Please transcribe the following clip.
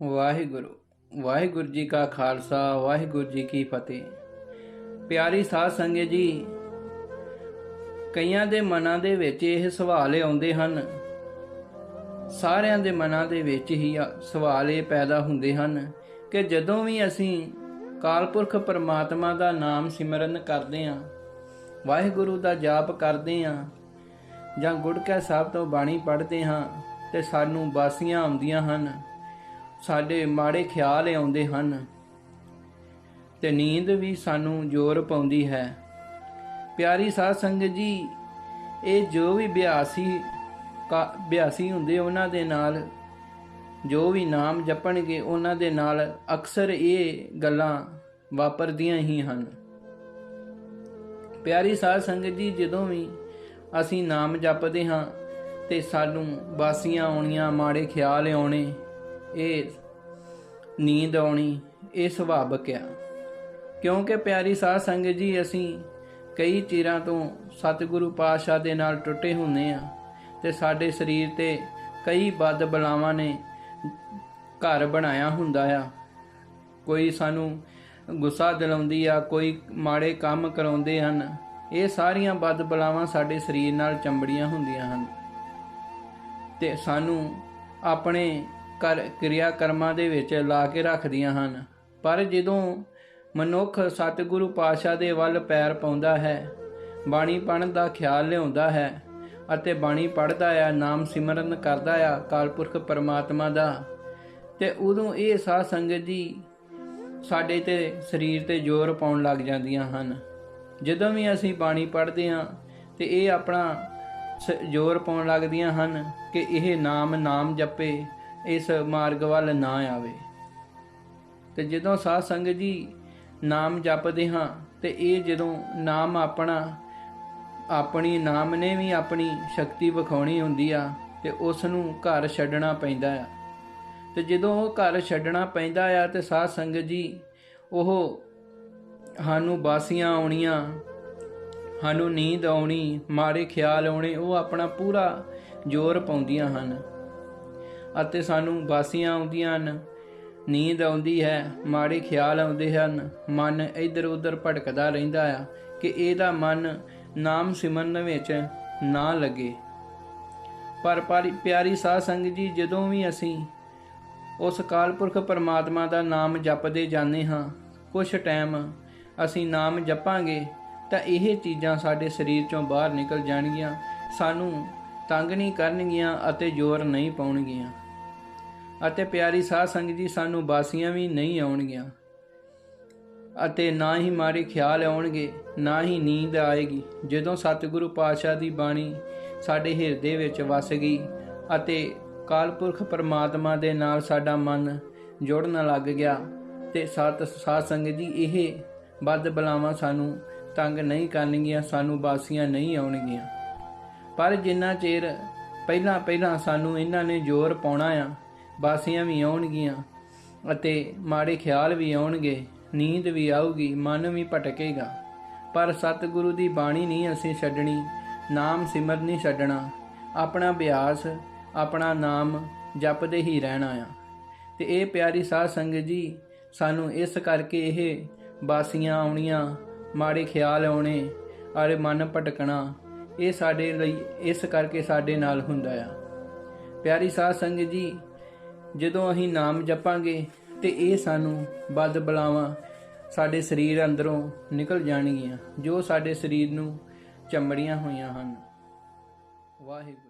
ਵਾਹਿਗੁਰੂ ਵਾਹਿਗੁਰੂ ਜੀ ਕਾ ਖਾਲਸਾ, ਵਾਹਿਗੁਰੂ ਜੀ ਕੀ ਫਤਿਹ। ਪਿਆਰੀ ਸਾਧ ਸੰਗਤ ਜੀ, ਕਈਆਂ ਦੇ ਮਨਾਂ ਦੇ ਵਿੱਚ ਇਹ ਸਵਾਲ ਆਉਂਦੇ ਹਨ। ਸਾਰਿਆਂ ਦੇ ਮਨਾਂ ਦੇ ਵਿੱਚ ਹੀ ਸਵਾਲ ਇਹ ਪੈਦਾ ਹੁੰਦੇ ਹਨ ਕਿ ਜਦੋਂ ਵੀ ਅਸੀਂ ਕਾਲਪੁਰਖ ਪਰਮਾਤਮਾ ਦਾ ਨਾਮ ਸਿਮਰਨ ਕਰਦੇ ਹਾਂ, ਵਾਹਿਗੁਰੂ ਦਾ ਜਾਪ ਕਰਦੇ ਹਾਂ, ਜਾਂ ਗੁੜਕਾ ਸਾਹਿਬ ਤੋਂ ਬਾਣੀ ਪੜ੍ਹਦੇ ਹਾਂ, ਤੇ ਸਾਨੂੰ ਬਾਸੀਆਂ ਆਉਂਦੀਆਂ ਹਨ। ਸਾਡੇ ਮਾੜੇ ਖਿਆਲ ਆਉਂਦੇ ਹਨ ਤੇ ਨੀਂਦ ਵੀ ਸਾਨੂੰ ਜ਼ੋਰ ਪਾਉਂਦੀ ਹੈ। ਪਿਆਰੀ ਸਾਧ ਸੰਗਤ ਜੀ, ਇਹ ਜੋ ਵੀ ਬਿਆਸੀ ਕਾ, ਬਿਆਸੀ ਹੁੰਦੇ ਉਹਨਾਂ ਦੇ ਨਾਲ, ਜੋ ਵੀ ਨਾਮ ਜਪਣਗੇ ਉਹਨਾਂ ਦੇ ਨਾਲ ਅਕਸਰ ਇਹ ਗੱਲਾਂ ਵਾਪਰਦੀਆਂ ਹੀ ਹਨ। ਪਿਆਰੀ ਸਾਧ ਸੰਗਤ ਜੀ, ਜਦੋਂ ਵੀ ਅਸੀਂ ਨਾਮ ਜਪਦੇ ਹਾਂ ਤੇ ਸਾਨੂੰ ਬਾਸੀਆਂ ਆਉਣੀਆਂ, ਮਾੜੇ ਖਿਆਲ ਆਉਣੇ ਇਹ ਨੀਂਦ ਆਉਣੀ, ਇਹ ਸੁਭਾਵਿਕ ਆ। ਕਿਉਂਕਿ ਪਿਆਰੀ ਸਾਧ ਸੰਗਤ ਜੀ, ਅਸੀਂ ਕਈ ਚਿਰਾਂ ਤੋਂ ਸਤਿਗੁਰੂ ਪਾਤਸ਼ਾਹ ਦੇ ਨਾਲ ਟੁੱਟੇ ਹੁੰਨੇ ਆ ਤੇ ਸਾਡੇ ਸਰੀਰ ਤੇ ਕਈ ਬਦ ਬਲਾਵਾਂ ਨੇ ਘਰ ਬਣਾਇਆ ਹੁੰਦਾ ਆ। ਕੋਈ ਸਾਨੂੰ ਗੁੱਸਾ ਦਿਲਾਉਂਦੀ ਆ, ਕੋਈ ਮਾੜੇ ਕੰਮ ਕਰਾਉਂਦੇ ਹਨ, ਇਹ ਸਾਰੀਆਂ ਬਦ ਬਲਾਵਾਂ ਸਾਡੇ ਸਰੀਰ ਨਾਲ ਚੰਬੜੀਆਂ ਹੁੰਦੀਆਂ ਹਨ। ਤੇ ਸਾਨੂੰ ਆਪਣੇ ਕਰ ਕਿਰਿਆ ਕਰਮਾਂ ਦੇ ਵਿੱਚ ਲਾ ਕੇ ਰੱਖਦੀਆਂ ਹਨ। ਪਰ ਜਦੋਂ ਮਨੁੱਖ ਸਤਿਗੁਰੂ ਪਾਤਸ਼ਾਹ ਦੇ ਵੱਲ ਪੈਰ ਪਾਉਂਦਾ ਹੈ ਬਾਣੀ ਪੜਨ ਦਾ ਖਿਆਲ ਲਿਆਉਂਦਾ ਹੈ ਅਤੇ ਬਾਣੀ ਪੜਦਾ ਆ, ਨਾਮ ਸਿਮਰਨ ਕਰਦਾ ਆ ਕਾਲਪੁਰਖ ਪਰਮਾਤਮਾ ਦਾ, ਤੇ ਉਦੋਂ ਇਹ ਸਾਧ ਸੰਗਤ ਜੀ ਸਾਡੇ ਤੇ ਸਰੀਰ ਤੇ ਜ਼ੋਰ ਪਾਉਣ ਲੱਗ ਜਾਂਦੀਆਂ ਹਨ। ਜਦੋਂ ਵੀ ਅਸੀਂ ਬਾਣੀ ਪੜ੍ਹਦੇ ਹਾਂ, ਤੇ ਇਹ ਆਪਣਾ ਸ- ਜ਼ੋਰ ਪਾਉਣ ਲੱਗਦੀਆਂ ਹਨ ਕਿ ਇਹ ਨਾਮ ਨਾਮ ਜਪੇ ਇਸ ਮਾਰਗ ਵੱਲ ਨਾ ਆਵੇ। ਤੇ ਜਦੋਂ ਸਾਧ ਸੰਗਤ ਜੀ ਨਾਮ ਜਪਦੇ ਹਾਂ, ਤੇ ਇਹ ਜਦੋਂ ਨਾਮ ਆਪਣਾ, ਆਪਣੀ ਨਾਮ ਨੇ ਵੀ ਆਪਣੀ ਸ਼ਕਤੀ ਵਿਖਾਉਣੀ ਹੁੰਦੀ ਆ, ਤੇ ਉਸ ਨੂੰ ਘਰ ਛੱਡਣਾ ਪੈਂਦਾ ਆ। ਤੇ ਜਦੋਂ ਉਹ ਘਰ ਛੱਡਣਾ ਪੈਂਦਾ ਆ, ਤੇ ਸਾਧ ਸੰਗਤ ਜੀ ਉਹ ਸਾਨੂੰ ਬਾਸੀਆਂ ਆਉਣੀਆਂ, ਸਾਨੂੰ ਨੀਂਦ ਆਉਣੀ, ਮਾੜੇ ਖਿਆਲ ਆਉਣੇ, ਉਹ ਆਪਣਾ ਪੂਰਾ ਜ਼ੋਰ ਪਾਉਂਦੀਆਂ ਹਨ। ਅਤੇ ਸਾਨੂੰ ਬਾਸੀਆਂ ਆਉਂਦੀਆਂ ਹਨ। ਨੀਂਦ ਆਉਂਦੀ ਹੈ, ਮਾੜੇ ਖਿਆਲ ਆਉਂਦੇ ਹਨ। ਮਨ ਇੱਧਰ ਉੱਧਰ ਭਟਕਦਾ ਰਹਿੰਦਾ ਆ ਕਿ ਇਹਦਾ ਮਨ ਨਾਮ ਸਿਮਰਨ ਵਿੱਚ ਨਾ ਲੱਗੇ। ਪਰ ਪਾਰੀ- ਪਿਆਰੀ ਸਾਧ ਸੰਗਤ ਜੀ, ਜਦੋਂ ਵੀ ਅਸੀਂ ਉਸ ਕਾਲਪੁਰਖ ਪਰਮਾਤਮਾ ਦਾ ਨਾਮ ਜਪਦੇ ਜਾਂਦੇ ਹਾਂ ਕੁਝ ਟਾਈਮ ਅਸੀਂ ਨਾਮ ਜਪਾਂਗੇ, ਤਾਂ ਇਹ ਚੀਜ਼ਾਂ ਸਾਡੇ ਸਰੀਰ ਚੋਂ ਬਾਹਰ ਨਿਕਲ ਜਾਣਗੀਆਂ। ਸਾਨੂੰ ਤੰਗ ਨਹੀਂ ਕਰਨਗੀਆਂ ਅਤੇ ਜ਼ੋਰ ਨਹੀਂ ਪਾਉਣਗੀਆਂ। ਅਤੇ ਪਿਆਰੀ ਸਾਧ ਸੰਗਤ ਜੀ, ਸਾਨੂੰ ਬਾਸੀਆਂ ਵੀ ਨਹੀਂ ਆਉਣਗੀਆਂ। ਅਤੇ ਨਾ ਹੀ ਮਾਰੇ ਖਿਆਲ ਆਉਣਗੇ, ਨਾ ਹੀ ਨੀਂਦ ਆਏਗੀ। ਜਦੋਂ ਸਤਿਗੁਰੂ ਪਾਤਸ਼ਾਹ ਦੀ ਬਾਣੀ ਸਾਡੇ ਹਿਰਦੇ ਵਿੱਚ ਵਸ ਗਈ ਅਤੇ ਕਾਲਪੁਰਖ ਪਰਮਾਤਮਾ ਦੇ ਨਾਲ ਸਾਡਾ ਮਨ ਜੁੜਨ ਲੱਗ ਗਿਆ ਤੇ ਸਤ ਸਾਧ ਸੰਗਤ ਜੀ, ਇਹ ਬਦ ਬਲਾਵਾਂ ਸਾਨੂੰ ਤੰਗ ਨਹੀਂ ਕਰਨਗੀਆਂ, ਸਾਨੂੰ ਬਾਸੀਆਂ ਨਹੀਂ ਆਉਣਗੀਆਂ। ਪਰ ਜਿੰਨਾ ਚਿਰ ਪਹਿਲਾਂ ਪਹਿਲਾਂ ਸਾਨੂੰ ਇਹਨਾਂ ਨੇ ਜ਼ੋਰ ਪਾਉਣਾ ਆ ਬਾਸੀਆਂ ਵੀ ਆਉਣਗੀਆਂ ਅਤੇ ਮਾੜੇ ਖਿਆਲ ਵੀ ਆਉਣਗੇ, ਨੀਂਦ ਵੀ ਆਊਗੀ, ਮਨ ਵੀ ਭਟਕੇਗਾ। ਪਰ ਸਤਿਗੁਰੂ ਦੀ ਬਾਣੀ ਨਹੀਂ ਅਸੀਂ ਛੱਡਣੀ, ਨਾਮ ਸਿਮਰ ਨਹੀਂ ਛੱਡਣਾ। ਆਪਣਾ ਅਭਿਆਸ, ਆਪਣਾ ਨਾਮ ਜਪਦੇ ਹੀ ਰਹਿਣਾ ਆ। ਤੇ ਇਹ ਪਿਆਰੀ ਸਾਧ ਸੰਗਤ ਜੀ, ਸਾਨੂੰ ਇਸ ਕਰਕੇ ਇਹ ਬਾਸੀਆਂ ਆਉਣੀਆਂ, ਮਾੜੇ ਖਿਆਲ ਆਉਣੇ, ਅਰੇ ਮਨ ਭਟਕਣਾ, ਇਹ ਸਾਡੇ ਲਈ, ਇਸ ਕਰਕੇ ਸਾਡੇ ਨਾਲ ਹੁੰਦਾ ਆ। ਪਿਆਰੀ ਸਾਧ ਸੰਗਤ ਜੀ ਜਦੋਂ ਅਸੀਂ ਨਾਮ ਜਪਾਂਗੇ ਤੇ ਇਹ ਸਾਨੂੰ ਬਦ ਬਲਾਵਾਂ ਸਾਡੇ ਸਰੀਰ ਅੰਦਰੋਂ ਨਿਕਲ ਜਾਣਗੀਆਂ, ਜੋ ਸਾਡੇ ਸਰੀਰ ਨੂੰ ਚਮੜੀਆਂ ਹੋਈਆਂ ਹਨ। ਵਾਹਿਗੁਰੂ।